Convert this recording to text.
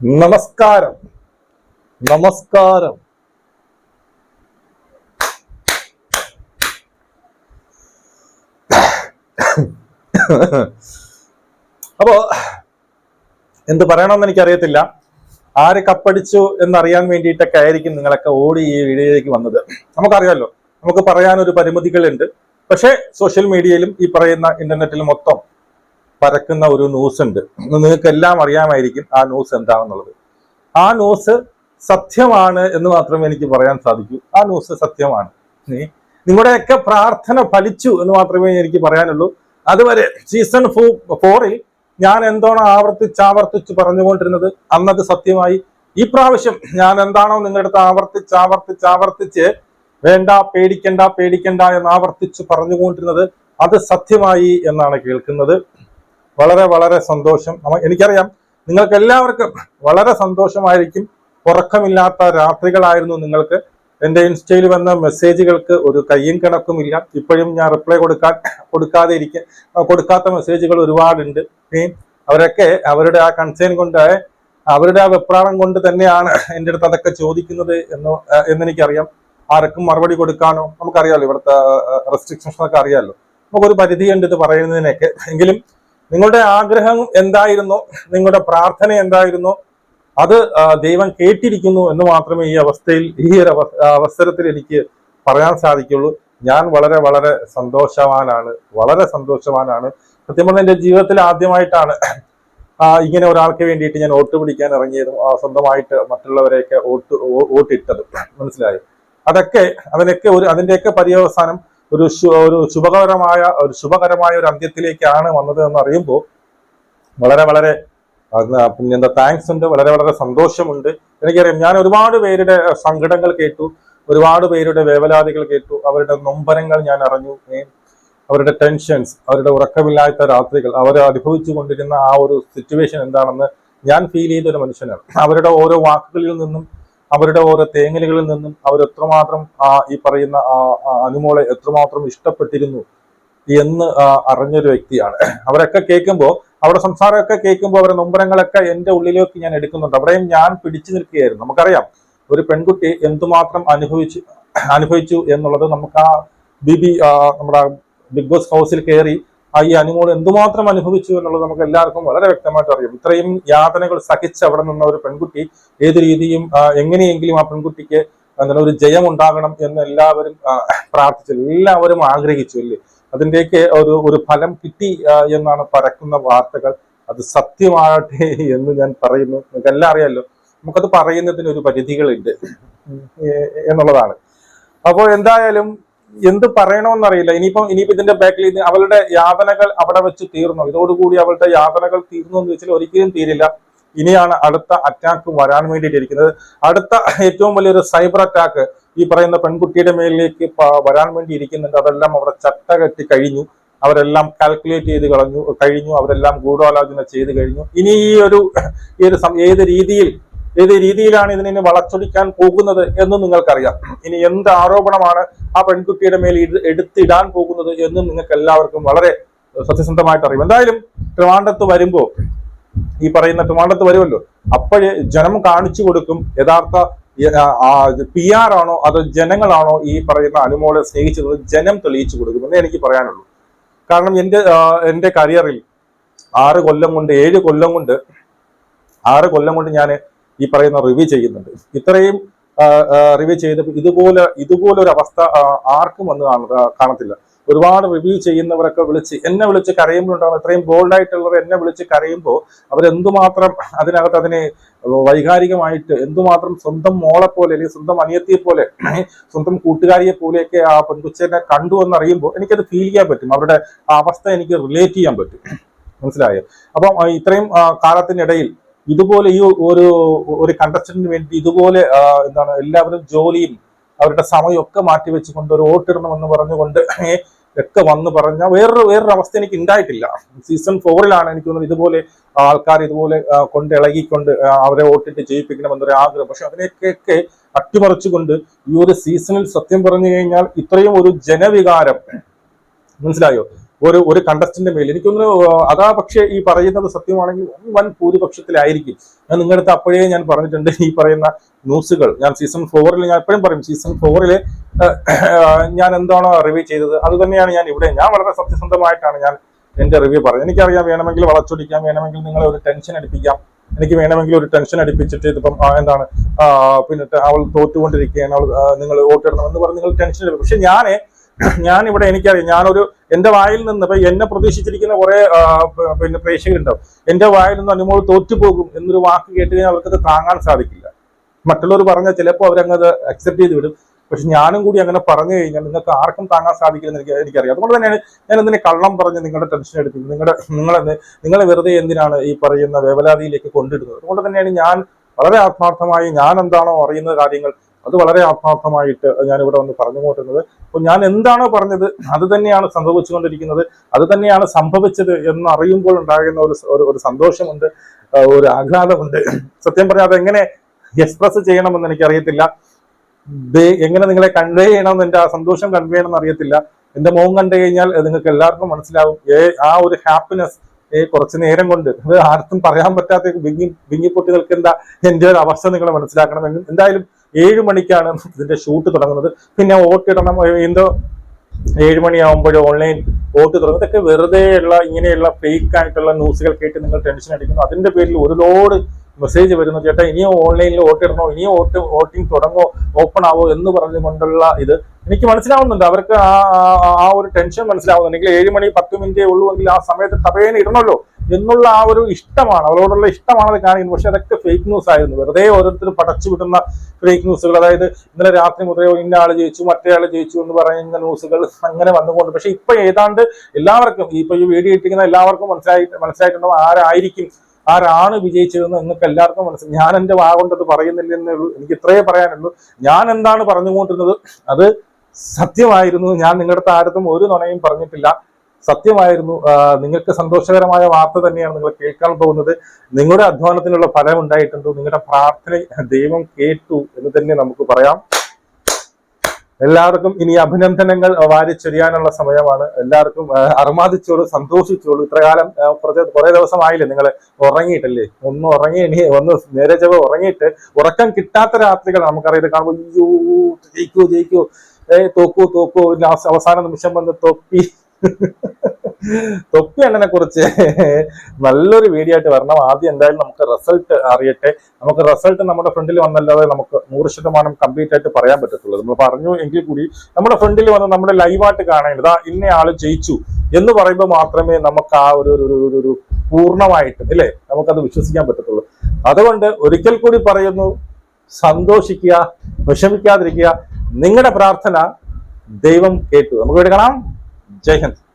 നമസ്കാരം. നമസ്കാരം. അപ്പോ എന്ത് പറയണമെന്ന് എനിക്കറിയത്തില്ല. ആര് കപ്പടിച്ചു എന്നറിയാൻ വേണ്ടിയിട്ടൊക്കെ ആയിരിക്കും നിങ്ങളൊക്കെ ഓടി ഈ വീഡിയോയിലേക്ക് വന്നത്. നമുക്കറിയാമല്ലോ നമുക്ക് പറയാനൊരു പരിമിതികളുണ്ട്. പക്ഷേ സോഷ്യൽ മീഡിയയിലും ഈ പറയുന്ന ഇന്റർനെറ്റിലും മൊത്തം പരക്കുന്ന ഒരു ന്യൂസ് ഉണ്ട്. നിങ്ങൾക്ക് എല്ലാം അറിയാമായിരിക്കും ആ ന്യൂസ് എന്താണെന്നുള്ളത്. ആ ന്യൂസ് സത്യമാണ് എന്ന് മാത്രമേ എനിക്ക് പറയാൻ സാധിക്കൂ. ആ ന്യൂസ് സത്യമാണ്? നിങ്ങളുടെയൊക്കെ പ്രാർത്ഥന ഫലിച്ചു എന്ന് മാത്രമേ എനിക്ക് പറയാനുള്ളൂ. അതുവരെ സീസൺ ഫോ ഫോറിൽ ഞാൻ എന്തോണോ ആവർത്തിച്ച് ആവർത്തിച്ച് പറഞ്ഞുകൊണ്ടിരുന്നത് അന്നത് സത്യമായി. ഈ പ്രാവശ്യം ഞാൻ എന്താണോ നിങ്ങളുടെ അടുത്ത് ആവർത്തിച്ച് ആവർത്തിച്ച് ആവർത്തിച്ച് വേണ്ട പേടിക്കണ്ട പേടിക്കണ്ട എന്ന് ആവർത്തിച്ച് പറഞ്ഞുകൊണ്ടിരുന്നത് അത് സത്യമായി എന്നാണ് കേൾക്കുന്നത്. വളരെ വളരെ സന്തോഷം. എനിക്കറിയാം നിങ്ങൾക്ക് എല്ലാവർക്കും വളരെ സന്തോഷമായിരിക്കും. ഉറക്കമില്ലാത്ത രാത്രികളായിരുന്നു നിങ്ങൾക്ക്. എന്റെ ഇൻസ്റ്റയിൽ വന്ന മെസ്സേജുകൾക്ക് ഒരു കയ്യും കണക്കും ഇല്ല ഇപ്പോഴും ഞാൻ റിപ്ലൈ കൊടുക്കാൻ കൊടുക്കാതെ ഇരിക്ക കൊടുക്കാത്ത മെസ്സേജുകൾ ഒരുപാടുണ്ട്. അവരൊക്കെ അവരുടെ ആ കൺസേൺ കൊണ്ട് അവരുടെ ആ വെപ്രാളം കൊണ്ട് തന്നെയാണ് എന്റെ അടുത്ത് അതൊക്കെ ചോദിക്കുന്നത് എന്ന് എന്നെനിക്കറിയാം. ആർക്കും മറുപടി കൊടുക്കാനോ നമുക്കറിയാമല്ലോ ഇവിടുത്തെ റെസ്ട്രിക്ഷൻസ് ഒക്കെ അറിയാമല്ലോ നമുക്കൊരു പരിധിയുണ്ട് ഇത് പറയുന്നതിനൊക്കെ. എങ്കിലും നിങ്ങളുടെ ആഗ്രഹം എന്തായിരുന്നോ? നിങ്ങളുടെ പ്രാർത്ഥന എന്തായിരുന്നോ? അത് ദൈവം കേട്ടിരിക്കുന്നു എന്ന് മാത്രമേ ഈ അവസ്ഥയിൽ ഈ ഒരു അവസരത്തിൽ എനിക്ക് പറയാൻ സാധിക്കുള്ളൂ. ഞാൻ വളരെ വളരെ സന്തോഷവാനാണ്. വളരെ സന്തോഷവാനാണ്. സത്യം പറഞ്ഞാൽ എന്റെ ജീവിതത്തിൽ ആദ്യമായിട്ടാണ് ഇങ്ങനെ ഒരാൾക്ക് വേണ്ടിയിട്ട് ഞാൻ വോട്ട് പിടിക്കാൻ ഇറങ്ങിയതും. സ്വന്തമായിട്ട് മറ്റുള്ളവരെയൊക്കെ വോട്ട് വോട്ടിട്ടത്. മനസ്സിലായി? അതൊക്കെ അതിനൊക്കെ ഒരു അതിന്റെയൊക്കെ പര്യവസാനം ഒരു ഒരു ശുഭകരമായ ഒരു ശുഭകരമായ ഒരു അന്ത്യത്തിലേക്കാണ് വന്നത് എന്ന് അറിയുമ്പോൾ വളരെ വളരെ പിന്നെ എന്താ താങ്ക്സ് ഉണ്ട് വളരെ വളരെ സന്തോഷമുണ്ട്. എനിക്കറിയാം ഞാൻ ഒരുപാട് പേരുടെ സങ്കടങ്ങൾ കേട്ടു ഒരുപാട് പേരുടെ വേവലാതികൾ കേട്ടു അവരുടെ നൊമ്പരങ്ങൾ ഞാൻ അറിഞ്ഞു അവരുടെ ടെൻഷൻസ് അവരുടെ ഉറക്കമില്ലാത്ത രാത്രികൾ അവർ അനുഭവിച്ചു കൊണ്ടിരുന്ന ആ ഒരു സിറ്റുവേഷൻ എന്താണെന്ന് ഞാൻ ഫീൽ ചെയ്ത ഒരു മനുഷ്യനാണ്. അവരുടെ ഓരോ വാക്കുകളിൽ നിന്നും അവരുടെ ഓരോ തേങ്ങലുകളിൽ നിന്നും ആ ഈ പറയുന്ന അനുമോളെ എത്രമാത്രം ഇഷ്ടപ്പെട്ടിരുന്നു എന്ന് അറിഞ്ഞൊരു വ്യക്തിയാണ്. അവരൊക്കെ കേൾക്കുമ്പോൾ അവിടെ സംസാരമൊക്കെ കേൾക്കുമ്പോൾ അവരുടെ നൊമ്പരങ്ങളൊക്കെ എന്റെ ഉള്ളിലേക്ക് ഞാൻ എടുക്കുന്നുണ്ട്. അവിടെയും ഞാൻ പിടിച്ചു നിൽക്കുകയായിരുന്നു. നമുക്കറിയാം ഒരു പെൺകുട്ടി എന്തുമാത്രം അനുഭവിച്ചു അനുഭവിച്ചു എന്നുള്ളത് നമുക്ക് ആ ബിബി നമ്മുടെ ബിഗ് ബോസ് ഹൗസിൽ കയറി ആ ഈ അനുമോൾ എന്തുമാത്രം അനുഭവിച്ചു എന്നുള്ളത് നമുക്ക് എല്ലാവർക്കും വളരെ വ്യക്തമായിട്ട് അറിയാം. ഇത്രയും യാതനകൾ സഹിച്ച് അവിടെ നിന്ന ഒരു പെൺകുട്ടി ഏത് രീതിയും എങ്ങനെയെങ്കിലും ആ പെൺകുട്ടിക്ക് എന്താണ് ഒരു ജയം ഉണ്ടാകണം എന്ന് എല്ലാവരും പ്രാർത്ഥിച്ചു. എല്ലാവരും ആഗ്രഹിച്ചു അല്ലേ? അതിന്റെയൊക്കെ ഒരു ഒരു ഫലം കിട്ടി എന്നാണ് പരക്കുന്ന വാർത്തകൾ. അത് സത്യമാകട്ടെ എന്ന് ഞാൻ പറയുന്നു. നിങ്ങൾക്ക് എല്ലാം അറിയാലോ. നമുക്കത് പറയുന്നതിന് ഒരു പരിധികളുണ്ട് എന്നുള്ളതാണ്. അപ്പോൾ എന്തായാലും എന്ത് പറയണമെന്നറിയില്ല ഇനിയിപ്പം ഇനിയിപ്പോ ഇതിന്റെ ബാക്കിൽ ഇത് അവളുടെ യാതനകൾ അവിടെ വെച്ച് തീർന്നു. ഇതോടുകൂടി അവളുടെ യാതനകൾ തീർന്നു എന്ന് വെച്ചാൽ ഒരിക്കലും തീരില്ല. ഇനിയാണ് അടുത്ത അറ്റാക്ക് വരാൻ വേണ്ടിയിട്ടിരിക്കുന്നത്. അടുത്ത ഏറ്റവും വലിയൊരു സൈബർ അറ്റാക്ക് ഈ പറയുന്ന പെൺകുട്ടിയുടെ മേലിലേക്ക് വരാൻ വേണ്ടി ഇരിക്കുന്നുണ്ട് അതെല്ലാം അവിടെ ചട്ട കെട്ടി കഴിഞ്ഞു. അവരെല്ലാം കാൽക്കുലേറ്റ് ചെയ്ത് കളഞ്ഞു കഴിഞ്ഞു. അവരെല്ലാം ഗൂഢാലോചന ചെയ്ത് കഴിഞ്ഞു. ഇനി ഈ ഒരു ഈ ഒരു ഏത് രീതിയിൽ ഏത് രീതിയിലാണ് ഇതിനെ വളച്ചൊടിക്കാൻ പോകുന്നത് എന്ന് നിങ്ങൾക്കറിയാം. ഇനി എന്ത് ആരോപണമാണ് ആ പെൺകുട്ടിയുടെ മേൽ എടുത്തിടാൻ പോകുന്നത് എന്നും നിങ്ങൾക്ക് എല്ലാവർക്കും വളരെ സത്യസന്ധമായിട്ട് അറിയും. എന്തായാലും ട്രിവാണ്ടത്ത് വരുമ്പോ ഈ പറയുന്ന ട്രിവാണ്ടത്ത് വരുമല്ലോ അപ്പോഴേ ജനം കാണിച്ചു കൊടുക്കും യഥാർത്ഥ പി ആർ ആണോ അതോ ജനങ്ങളാണോ ഈ പറയുന്ന അനുമോളെ സ്നേഹിച്ചത് ജനം തെളിയിച്ചു കൊടുക്കും എന്നേ എനിക്ക് പറയാനുള്ളൂ. കാരണം എന്റെ എന്റെ കരിയറിൽ ആറ് കൊല്ലം കൊണ്ട് ഏഴ് കൊല്ലം കൊണ്ട് ആറ് കൊല്ലം കൊണ്ട് ഞാൻ ഈ പറയുന്ന റിവ്യൂ ചെയ്യുന്നുണ്ട്. ഇത്രയും റിവ്യൂ ചെയ്തപ്പോൾ ഇതുപോലെ ഇതുപോലെ ഒരു അവസ്ഥ ആർക്കും വന്ന് കാണ- കാണത്തില്ല. ഒരുപാട് റിവ്യൂ ചെയ്യുന്നവരൊക്കെ വിളിച്ച് എന്നെ വിളിച്ച് കരയുമ്പോഴുണ്ടാകും ഇത്രയും ബോൾഡ് ആയിട്ടുള്ളവർ എന്നെ വിളിച്ച് കരയുമ്പോൾ അവരെന്തുമാത്രം അതിനകത്ത് അതിനെ വൈകാരികമായിട്ട് എന്തുമാത്രം സ്വന്തം മോളെ പോലെ അല്ലെങ്കിൽ സ്വന്തം അനിയത്തിയെ പോലെ സ്വന്തം കൂട്ടുകാരിയെ പോലെയൊക്കെ ആ പെൺകുച്ചനെ കണ്ടു എന്നറിയുമ്പോൾ എനിക്കത് ഫീൽ ചെയ്യാൻ പറ്റും. അവരുടെ അവസ്ഥ എനിക്ക് റിലേറ്റ് ചെയ്യാൻ പറ്റും. മനസ്സിലായോ? അപ്പം ഇത്രയും കാലത്തിനിടയിൽ ഇതുപോലെ ഈ ഒരു ഒരു കണ്ടസ്റ്റന്റിന് വേണ്ടി ഇതുപോലെ എന്താണ് എല്ലാവരും ജോലിയും അവരുടെ സമയമൊക്കെ മാറ്റി വെച്ചുകൊണ്ട് ഒരു വോട്ടിടണമെന്ന് പറഞ്ഞുകൊണ്ട് ഒക്കെ വന്ന് പറഞ്ഞ വേറൊരു വേറൊരു അവസ്ഥ എനിക്ക് ഉണ്ടായിട്ടില്ല. സീസൺ ഫോറിലാണ് എനിക്ക് തോന്നുന്നത് ഇതുപോലെ ആൾക്കാർ ഇതുപോലെ ആ, കൊണ്ട് ഇളകിക്കൊണ്ട് ആ, അവരെ വോട്ടിട്ട് ജയിപ്പിക്കണമെന്നൊരു ആഗ്രഹം. പക്ഷെ അതിനെയൊക്കെ അട്ടിമറിച്ചുകൊണ്ട് ഈ ഒരു സീസണിൽ സത്യം പറഞ്ഞു കഴിഞ്ഞാൽ ഇത്രയും ഒരു ജനവികാരം. മനസ്സിലായോ? ഒരു ഒരു കണ്ടസ്റ്റന്റ് മേൽ. എനിക്കൊന്ന് അതാ പക്ഷേ ഈ പറയുന്നത് സത്യമാണെങ്കിൽ വൻ ഭൂരിപക്ഷത്തിലായിരിക്കും. ഞാൻ നിങ്ങളുടെ അടുത്ത് അപ്പോഴേ ഞാൻ പറഞ്ഞിട്ടുണ്ട് ഈ പറയുന്ന ന്യൂസുകൾ. ഞാൻ സീസൺ ഫോറിൽ ഞാൻ എപ്പോഴും പറയും സീസൺ ഫോറിൽ ഞാൻ എന്താണോ റിവ്യൂ ചെയ്തത് അത് തന്നെയാണ് ഞാൻ ഇവിടെ. ഞാൻ വളരെ സത്യസന്ധമായിട്ടാണ് ഞാൻ എന്റെ റിവ്യൂ പറഞ്ഞത്. എനിക്കറിയാം വേണമെങ്കിൽ വളച്ചൊടിക്കാം വേണമെങ്കിൽ നിങ്ങളെ ഒരു ടെൻഷൻ അടിപ്പിക്കാം. എനിക്ക് വേണമെങ്കിൽ ഒരു ടെൻഷൻ അടിപ്പിച്ചിട്ട് ഇതിപ്പം എന്താണ് പിന്നെ അവൾ തോറ്റുകൊണ്ടിരിക്കുകയാണ് അവൾ നിങ്ങൾ വോട്ടിടണം എന്ന് പറഞ്ഞ് നിങ്ങൾ ടെൻഷൻ പക്ഷെ ഞാൻ ഞാൻ ഇവിടെ എനിക്കറിയാം ഞാനൊരു എന്റെ വായിൽ നിന്ന് ഇപ്പൊ എന്നെ പ്രതീക്ഷിച്ചിരിക്കുന്ന കുറെ പിന്നെ പ്രേക്ഷകരുണ്ടാവും. എന്റെ വായിൽ നിന്ന് അനുമോൾ തോറ്റുപോകും എന്നൊരു വാക്ക് കേട്ട് കഴിഞ്ഞാൽ അവർക്കത് താങ്ങാൻ സാധിക്കില്ല. മറ്റുള്ളവർ പറഞ്ഞാൽ ചിലപ്പോൾ അവരങ്ങത് അക്സെപ്റ്റ് ചെയ്ത് വിടും. പക്ഷെ ഞാനും കൂടി അങ്ങനെ പറഞ്ഞു കഴിഞ്ഞാൽ നിങ്ങൾക്ക് ആർക്കും താങ്ങാൻ സാധിക്കില്ലെന്ന് എനിക്ക് എനിക്കറിയാം. അതുകൊണ്ട് തന്നെയാണ് ഞാൻ എന്തിനെ കള്ളം പറഞ്ഞ് നിങ്ങളുടെ ടെൻഷൻ എടുക്കുന്നത്? നിങ്ങളുടെ നിങ്ങളെ നിങ്ങളെ വെറുതെ എന്തിനാണ് ഈ പറയുന്ന വേവലാതിയിലേക്ക് കൊണ്ടിടുന്നത്? അതുകൊണ്ട് തന്നെയാണ് ഞാൻ വളരെ ആത്മാർത്ഥമായി ഞാൻ എന്താണോ അറിയുന്ന കാര്യങ്ങൾ അത് വളരെ ആത്മാർത്ഥമായിട്ട് ഞാനിവിടെ വന്ന് പറഞ്ഞു പോട്ടുന്നത് അപ്പോൾ ഞാൻ എന്താണോ പറഞ്ഞത് അത് തന്നെയാണ് സംഭവിച്ചുകൊണ്ടിരിക്കുന്നത്. അത് തന്നെയാണ് സംഭവിച്ചത് എന്ന് അറിയുമ്പോൾ ഉണ്ടാകുന്ന ഒരു ഒരു- സന്തോഷമുണ്ട് ഒരു ആഹ്ലാദമുണ്ട്. സത്യം പറഞ്ഞാൽ അതെങ്ങനെ എക്സ്പ്രസ് ചെയ്യണമെന്ന് എനിക്കറിയത്തില്ല. എങ്ങനെ നിങ്ങളെ കൺവേ ചെയ്യണമെന്ന് എന്റെ ആ സന്തോഷം കൺവേ ചെയ്യണമെന്ന് അറിയത്തില്ല. എന്റെ മുഖം കണ്ടു കഴിഞ്ഞാൽ നിങ്ങൾക്ക് എല്ലാവർക്കും മനസ്സിലാവും. ഏ ആ ഒരു ഹാപ്പിനെസ് കുറച്ച് നേരം കൊണ്ട് ആർക്കും പറയാൻ പറ്റാത്ത വിങ്ങി വിങ്ങിപ്പൊട്ടി നിൽക്കുന്ന എന്റെ ഒരു അവസ്ഥ നിങ്ങൾ മനസ്സിലാക്കണം. എന്തായാലും ഏഴ് മണിക്കാണ് ഇതിന്റെ ഷൂട്ട് തുടങ്ങുന്നത്. പിന്നെ വോട്ടിടണം ഏ, എന്തോ ഏഴ് മണിയാകുമ്പോഴോ ഓൺലൈൻ വോട്ട് തുടങ്ങും. ഇതൊക്കെ വെറുതെ ഉള്ള ഇങ്ങനെയുള്ള ഫേക്ക് ആയിട്ടുള്ള ന്യൂസുകൾ കേട്ട് നിങ്ങൾ ടെൻഷൻ അടിക്കുന്നു. അതിന്റെ പേരിൽ ഒരുപാട് മെസ്സേജ് വരുന്നു ചേട്ടാ ഇനിയും ഓൺലൈനിൽ വോട്ട് വോട്ടിടണോ ഇനിയും വോട്ട് വോട്ടിംഗ് തുടങ്ങോ? ഓപ്പൺ ആവോ? എന്ന് പറഞ്ഞുകൊണ്ടുള്ള ഇത് എനിക്ക് മനസ്സിലാവുന്നുണ്ട്. അവർക്ക് ആ ആ- ഒരു ടെൻഷൻ മനസ്സിലാവുന്നുണ്ടെങ്കിൽ ഏഴ് മണി പത്ത് മിനിറ്റേ ഉള്ളൂ എങ്കിൽ ആ സമയത്ത് തപേന ഇടണമല്ലോ. എന്നുള്ള ആ ഒരു ഇഷ്ടമാണ്. അവരോടുള്ള ഇഷ്ടമാണ് അത് കാണിക്കുന്നത്. പക്ഷെ അതൊക്കെ ഫേക്ക് ന്യൂസ് ആയിരുന്നു. വെറുതെ ഓരോരുത്തർ പടച്ചു വിടുന്ന ഫേക്ക് ന്യൂസുകൾ അതായത് ഇന്നലെ രാത്രി മുതലേ ഇന്ന ആൾ ജയിച്ചു മറ്റേ ആൾ ജയിച്ചു എന്ന് പറയുന്ന ന്യൂസുകൾ അങ്ങനെ വന്നുകൊണ്ട്. പക്ഷെ ഇപ്പൊ ഏതാണ്ട് എല്ലാവർക്കും ഇപ്പൊ ഈ വീഡിയോ ഇട്ടിരിക്കുന്ന എല്ലാവർക്കും മനസ്സിലായി മനസ്സിലായിട്ടുണ്ടാവും ആരായിരിക്കും ആരാണ് വിജയിച്ചതെന്ന് നിങ്ങൾക്ക് എല്ലാവർക്കും മനസ്സിലായി. ഞാൻ എന്റെ വാ കൊണ്ടത് പറയുന്നില്ലെന്നേ ഉള്ളൂ എനിക്ക് ഇത്രയേ പറയാനുള്ളൂ. ഞാൻ എന്താണ് പറഞ്ഞുകൊണ്ടിരുന്നത്? അത് സത്യമായിരുന്നു. ഞാൻ നിങ്ങളുടെ താരത്തും ഒരു നുണയും പറഞ്ഞിട്ടില്ല. സത്യമായിരുന്നു. നിങ്ങൾക്ക് സന്തോഷകരമായ വാർത്ത തന്നെയാണ് നിങ്ങൾ കേൾക്കാൻ പോകുന്നത്. നിങ്ങളുടെ അധ്വാനത്തിനുള്ള ഫലം ഉണ്ടായിട്ടുണ്ട്. നിങ്ങളുടെ പ്രാർത്ഥന ദൈവം കേട്ടു എന്ന് തന്നെ നമുക്ക് പറയാം. എല്ലാവർക്കും ഇനി അഭിനന്ദനങ്ങൾ വാരിച്ചൊരിയാനുള്ള സമയമാണ്. എല്ലാവർക്കും അർമാദിച്ചോളൂ സന്തോഷിച്ചോളൂ. ഇത്രകാലം കുറച്ച് കുറെ ദിവസമായില്ലേ നിങ്ങൾ ഉറങ്ങിയിട്ടല്ലേ? ഒന്ന് ഉറങ്ങി ഇനി ഒന്ന് നേരെ ചൊവ്വ ഉറങ്ങിയിട്ട് ഉറക്കം കിട്ടാത്ത രാത്രികൾ നമുക്കറിയാം. കാണുമ്പോൾ അയ്യോ ജയിക്കൂ ജയിക്കൂ. ഏ തോക്കൂ തോക്കൂ. അവസാന നിമിഷം വന്ന് തൊപ്പി തൊപ്പി അണ്ണനെ കുറിച്ച് നല്ലൊരു വീഡിയോ ആയിട്ട് വരണം. ആദ്യം എന്തായാലും നമുക്ക് റിസൾട്ട് അറിയട്ടെ. നമുക്ക് റിസൾട്ട് നമ്മുടെ ഫ്രണ്ടിൽ വന്നല്ലാതെ നമുക്ക് നൂറ് ശതമാനം കംപ്ലീറ്റ് ആയിട്ട് പറയാൻ പറ്റത്തുള്ളൂ. നമ്മൾ പറഞ്ഞു എങ്കിൽ കൂടി നമ്മുടെ ഫ്രണ്ടിൽ വന്ന് നമ്മുടെ ലൈവായിട്ട് കാണേണ്ടത് ആ ഇന്ന ആൾ ജയിച്ചു എന്ന് പറയുമ്പോൾ മാത്രമേ നമുക്ക് ആ ഒരു ഒരു- പൂർണമായിട്ട് അല്ലേ നമുക്കത് വിശ്വസിക്കാൻ പറ്റത്തുള്ളൂ. അതുകൊണ്ട് ഒരിക്കൽ കൂടി പറയുന്നു സന്തോഷിക്കുക വിഷമിക്കാതിരിക്കുക. നിങ്ങളുടെ പ്രാർത്ഥന ദൈവം കേട്ടു. നമുക്ക് വേണ്ടി കാണാം. ജയ് ഹിന്ദ്